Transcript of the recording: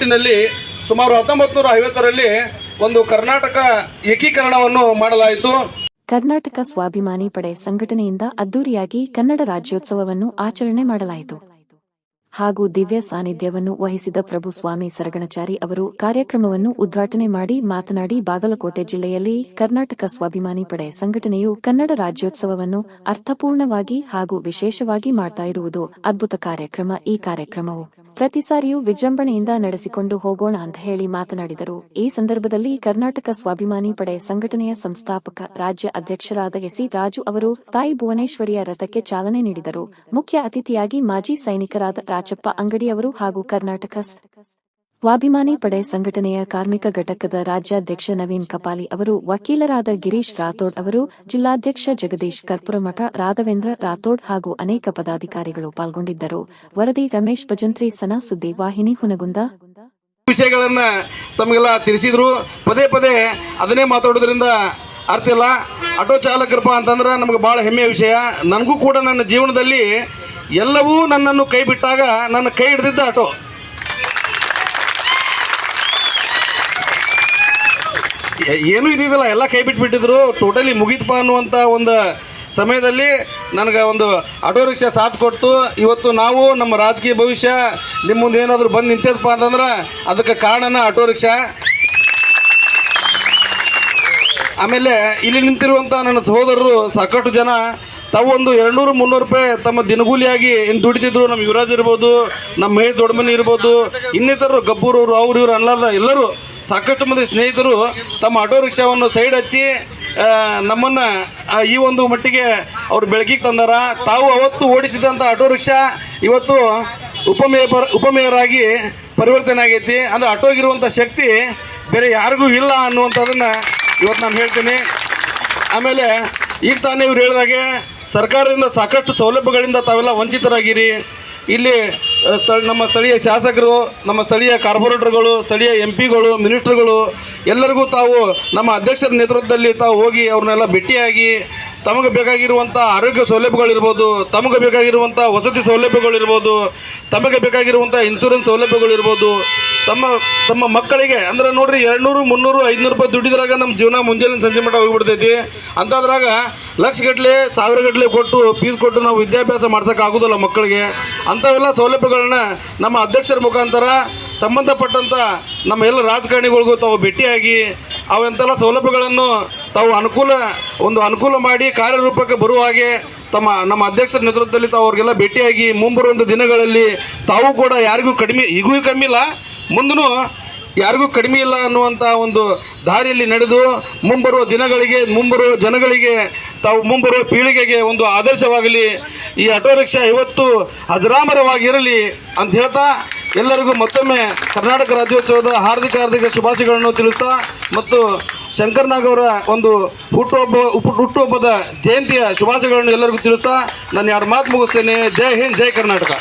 ನಿಟ್ಟಿನಲ್ಲಿ ಸುಮಾರು ಹತ್ತೊಂಬತ್ತು ನೂರ ಐವತ್ತರಲ್ಲಿ ಒಂದು ಕರ್ನಾಟಕ ಏಕೀಕರಣವನ್ನು ಮಾಡಲಾಯಿತು. ಕರ್ನಾಟಕ ಸ್ವಾಭಿಮಾನಿ ಪಡೆ ಸಂಘಟನೆಯಿಂದ ಅದ್ದೂರಿಯಾಗಿ ಕನ್ನಡ ರಾಜ್ಯೋತ್ಸವವನ್ನು ಆಚರಣೆ ಮಾಡಲಾಯಿತು. ಹಾಗೂ ದಿವ್ಯ ಸಾನ್ನಿಧ್ಯವನ್ನು ವಹಿಸಿದ ಪ್ರಭು ಸ್ವಾಮಿ ಸರಗಣಚಾರಿ ಅವರು ಕಾರ್ಯಕ್ರಮವನ್ನು ಉದ್ಘಾಟನೆ ಮಾಡಿ ಮಾತನಾಡಿ, ಬಾಗಲಕೋಟೆ ಜಿಲ್ಲೆಯಲ್ಲಿ ಕರ್ನಾಟಕ ಸ್ವಾಭಿಮಾನಿ ಪಡೆ ಸಂಘಟನೆಯು ಕನ್ನಡ ರಾಜ್ಯೋತ್ಸವವನ್ನು ಅರ್ಥಪೂರ್ಣವಾಗಿ ಹಾಗೂ ವಿಶೇಷವಾಗಿ ಮಾಡ್ತಾ ಇರುವುದು ಅದ್ಭುತ ಕಾರ್ಯಕ್ರಮ. ಈ ಕಾರ್ಯಕ್ರಮವು ಪ್ರತಿ ಸಾರಿಯೂ ವಿಜೃಂಭಣೆಯಿಂದ ನಡೆಸಿಕೊಂಡು ಹೋಗೋಣ ಅಂತ ಹೇಳಿ ಮಾತನಾಡಿದರು. ಈ ಸಂದರ್ಭದಲ್ಲಿ ಕರ್ನಾಟಕ ಸ್ವಾಭಿಮಾನಿ ಪಡೆ ಸಂಘಟನೆಯ ಸಂಸ್ಥಾಪಕ, ರಾಜ್ಯ ಅಧ್ಯಕ್ಷರಾದ ಎಸಿ ರಾಜು ಅವರು ತಾಯಿ ಭುವನೇಶ್ವರಿಯ ರಥಕ್ಕೆ ಚಾಲನೆ ನೀಡಿದರು. ಮುಖ್ಯ ಅತಿಥಿಯಾಗಿ ಮಾಜಿ ಸೈನಿಕರಾದ ರಾಜಪ್ಪ ಅಂಗಡಿಯವರು ಹಾಗೂ ಕರ್ನಾಟಕ ಸ್ವಾಭಿಮಾನಿ ಪಡೆ ಸಂಘಟನೆಯ ಕಾರ್ಮಿಕ ಘಟಕದ ರಾಜ್ಯಾಧ್ಯಕ್ಷ ನವೀನ್ ಕಪಾಲಿ ಅವರು, ವಕೀಲರಾದ ಗಿರೀಶ್ ರಾಥೋಡ್ ಅವರು, ಜಿಲ್ಲಾಧ್ಯಕ್ಷ ಜಗದೀಶ್ ಕರ್ಪುರಮಠ, ರಾಘವೇಂದ್ರ ರಾಥೋಡ್ ಹಾಗೂ ಅನೇಕ ಪದಾಧಿಕಾರಿಗಳು ಪಾಲ್ಗೊಂಡಿದ್ದರು. ವರದಿ ರಮೇಶ್ ಭಜಂತ್ರಿ ಸನಾ ಸುದ್ದಿ ವಾಹಿನಿ ಹುನಗುಂದ. ವಿಷಯಗಳನ್ನ ತಮಗೆಲ್ಲ ತಿಳಿಸಿದ್ರು. ಪದೇ ಪದೇ ಅದನ್ನೇ ಮಾತಾಡೋದ್ರಿಂದ ಅರ್ಥ ಇಲ್ಲ. ಆಟೋ ಚಾಲಕರಪ್ಪ ಅಂತಂದ್ರೆ ನಮಗೆ ಬಹಳ ಹೆಮ್ಮೆಯ ವಿಷಯ. ನನಗೂ ಕೂಡ ನನ್ನ ಜೀವನದಲ್ಲಿ ಎಲ್ಲವೂ ನನ್ನನ್ನು ಕೈ ಬಿಟ್ಟಾಗ ನನ್ನ ಕೈ ಹಿಡಿದಿದ್ದ ಆಟೋ. ಏನೂ ಇದ್ದಿದ್ದಿಲ್ಲ. ಎಲ್ಲ ಕೈ ಬಿಟ್ಬಿಟ್ಟಿದ್ರು. ಟೋಟಲಿ ಮುಗಿತಪ್ಪ ಅನ್ನುವಂಥ ಒಂದು ಸಮಯದಲ್ಲಿ ನನಗೆ ಒಂದು ಆಟೋ ರಿಕ್ಷಾ ಸಾಥ್ ಕೊಟ್ಟು ಇವತ್ತು ನಾವು ನಮ್ಮ ರಾಜಕೀಯ ಭವಿಷ್ಯ ನಿಮ್ಮ ಮುಂದೆ ಏನಾದರೂ ಬಂದು ನಿಂತದಪ್ಪ ಅಂತಂದ್ರೆ ಅದಕ್ಕೆ ಕಾರಣನ ಆಟೋ ರಿಕ್ಷಾ. ಆಮೇಲೆ ಇಲ್ಲಿ ನಿಂತಿರುವಂಥ ನನ್ನ ಸಹೋದರರು ಸಾಕಷ್ಟು ಜನ ತಾವು ಒಂದು ಎರಡುನೂರು, ಮುನ್ನೂರು ರೂಪಾಯಿ ತಮ್ಮ ದಿನಗೂಲಿಯಾಗಿ ಏನು ದುಡಿತಿದ್ರು. ನಮ್ಮ ಯುವರಾಜ್ ಇರ್ಬೋದು, ನಮ್ಮ ಮಹೇಶ್ ದೊಡ್ಡಮನಿ ಇರ್ಬೋದು, ಇನ್ನಿತರರು ಗಬ್ಬೂರವರು, ಅವ್ರು, ಇವ್ರು ಅನ್ನಲಾರ್ದ ಎಲ್ಲರೂ ಸಾಕಷ್ಟು ಮಂದಿ ಸ್ನೇಹಿತರು ತಮ್ಮ ಆಟೋ ರಿಕ್ಷಾವನ್ನು ಸೈಡ್ ಹಚ್ಚಿ ನಮ್ಮನ್ನು ಈ ಒಂದು ಮಟ್ಟಿಗೆ ಅವರು ಬೆಳಕಿಗೆ ತಂದಾರ. ತಾವು ಅವತ್ತು ಓಡಿಸಿದಂಥ ಆಟೋ ರಿಕ್ಷಾ ಇವತ್ತು ಉಪಮೇಯರ್ ಉಪಮೇಯರ್ ಆಗಿ ಪರಿವರ್ತನೆ ಆಗೈತಿ. ಅಂದರೆ ಆಟೋಗಿರುವಂಥ ಶಕ್ತಿ ಬೇರೆ ಯಾರಿಗೂ ಇಲ್ಲ ಅನ್ನುವಂಥದ್ದನ್ನು ಇವತ್ತು ನಾನು ಹೇಳ್ತೀನಿ. ಆಮೇಲೆ ಈಗ ತಾನೇ ಇವ್ರು ಹೇಳಿದಾಗೆ, ಸರ್ಕಾರದಿಂದ ಸಾಕಷ್ಟು ಸೌಲಭ್ಯಗಳಿಂದ ತಾವೆಲ್ಲ ವಂಚಿತರಾಗಿರಿ. ಇಲ್ಲಿ ನಮ್ಮ ಸ್ಥಳೀಯ ಶಾಸಕರು, ನಮ್ಮ ಸ್ಥಳೀಯ ಕಾರ್ಪೊರೇಟರ್ಗಳು, ಸ್ಥಳೀಯ ಎಂ ಪಿಗಳು ಮಿನಿಸ್ಟರ್ಗಳು, ಎಲ್ಲರಿಗೂ ತಾವು ನಮ್ಮ ಅಧ್ಯಕ್ಷರ ನೇತೃತ್ವದಲ್ಲಿ ತಾವು ಹೋಗಿ ಅವ್ರನ್ನೆಲ್ಲ ಭೇಟಿಯಾಗಿ ತಮಗೆ ಬೇಕಾಗಿರುವಂಥ ಆರೋಗ್ಯ ಸೌಲಭ್ಯಗಳಿರ್ಬೋದು, ತಮಗೆ ಬೇಕಾಗಿರುವಂಥ ವಸತಿ ಸೌಲಭ್ಯಗಳಿರ್ಬೋದು, ತಮಗೆ ಬೇಕಾಗಿರುವಂಥ ಇನ್ಶೂರೆನ್ಸ್ ಸೌಲಭ್ಯಗಳಿರ್ಬೋದು ತಮ್ಮ ತಮ್ಮ ಮಕ್ಕಳಿಗೆ, ಅಂದ್ರೆ ನೋಡ್ರಿ ಎರಡ್ನೂರು, ಮುನ್ನೂರು, ಐದುನೂರು ರೂಪಾಯಿ ದುಡ್ಡಿದ್ರಾಗ ನಮ್ಮ ಜೀವನ ಮುಂಜಾನೆ ಸಂಜೆ ಮಟ್ಟ ಹೋಗ್ಬಿಡ್ತೈತಿ. ಅಂತದ್ರಾಗ ಲಕ್ಷ ಗಟ್ಟಲೆ ಸಾವಿರ ಗಟ್ಟಲೆ ಕೊಟ್ಟು ಫೀಸ್ ಕೊಟ್ಟು ನಾವು ವಿದ್ಯಾಭ್ಯಾಸ ಆಗೋದಿಲ್ಲ ಮಕ್ಕಳಿಗೆ. ಅಂಥವೆಲ್ಲ ಸೌಲಭ್ಯಗಳನ್ನ ನಮ್ಮ ಅಧ್ಯಕ್ಷರ ಮುಖಾಂತರ ಸಂಬಂಧಪಟ್ಟಂಥ ನಮ್ಮ ಎಲ್ಲ ರಾಜಕಾರಣಿಗಳಿಗೂ ತಾವು ಭೇಟಿಯಾಗಿ, ಅವೆಂತೆಲ್ಲ ಸೌಲಭ್ಯಗಳನ್ನು ತಾವು ಅನುಕೂಲ, ಒಂದು ಅನುಕೂಲ ಮಾಡಿ ಕಾರ್ಯರೂಪಕ್ಕೆ ಬರುವ ಹಾಗೆ ತಮ್ಮ, ನಮ್ಮ ಅಧ್ಯಕ್ಷರ ನೇತೃತ್ವದಲ್ಲಿ ತಾವು ಅವ್ರಿಗೆಲ್ಲ ಭೇಟಿಯಾಗಿ ಮುಂಬರುವಂಥ ದಿನಗಳಲ್ಲಿ ತಾವು ಕೂಡ ಯಾರಿಗೂ ಕಡಿಮೆ, ಈಗೂ ಕಮ್ಮಿ ಇಲ್ಲ ಮುಂದೂ ಯಾರಿಗೂ ಕಡಿಮೆ ಇಲ್ಲ ಅನ್ನುವಂಥ ಒಂದು ದಾರಿಯಲ್ಲಿ ನಡೆದು ಮುಂಬರುವ ದಿನಗಳಿಗೆ, ಮುಂಬರುವ ಜನಗಳಿಗೆ, ತಾವು ಮುಂಬರುವ ಪೀಳಿಗೆಗೆ ಒಂದು ಆದರ್ಶವಾಗಲಿ, ಈ ಆಟೋ ರಿಕ್ಷಾ ಇವತ್ತು ಅಜರಾಮರವಾಗಿರಲಿ ಅಂತ ಹೇಳ್ತಾ ಎಲ್ಲರಿಗೂ ಮತ್ತೊಮ್ಮೆ ಕರ್ನಾಟಕ ರಾಜ್ಯೋತ್ಸವದ ಹಾರ್ದಿಕ ಹಾರ್ದಿಕ ಶುಭಾಶಯಗಳನ್ನು ತಿಳಿಸ್ತಾ ಮತ್ತು ಶಂಕರ್ನಾಗ್ ಅವರ ಒಂದು ಹುಟ್ಟುಹಬ್ಬ ಹುಟ್ಟುಹಬ್ಬದ ಜಯಂತಿಯ ಶುಭಾಶಯಗಳನ್ನು ಎಲ್ಲರಿಗೂ ತಿಳಿಸ್ತಾ ನಾನು ಎರಡು ಮಾತು ಮುಗಿಸ್ತೇನೆ. ಜೈ ಹಿಂದ್, ಜೈ ಕರ್ನಾಟಕ.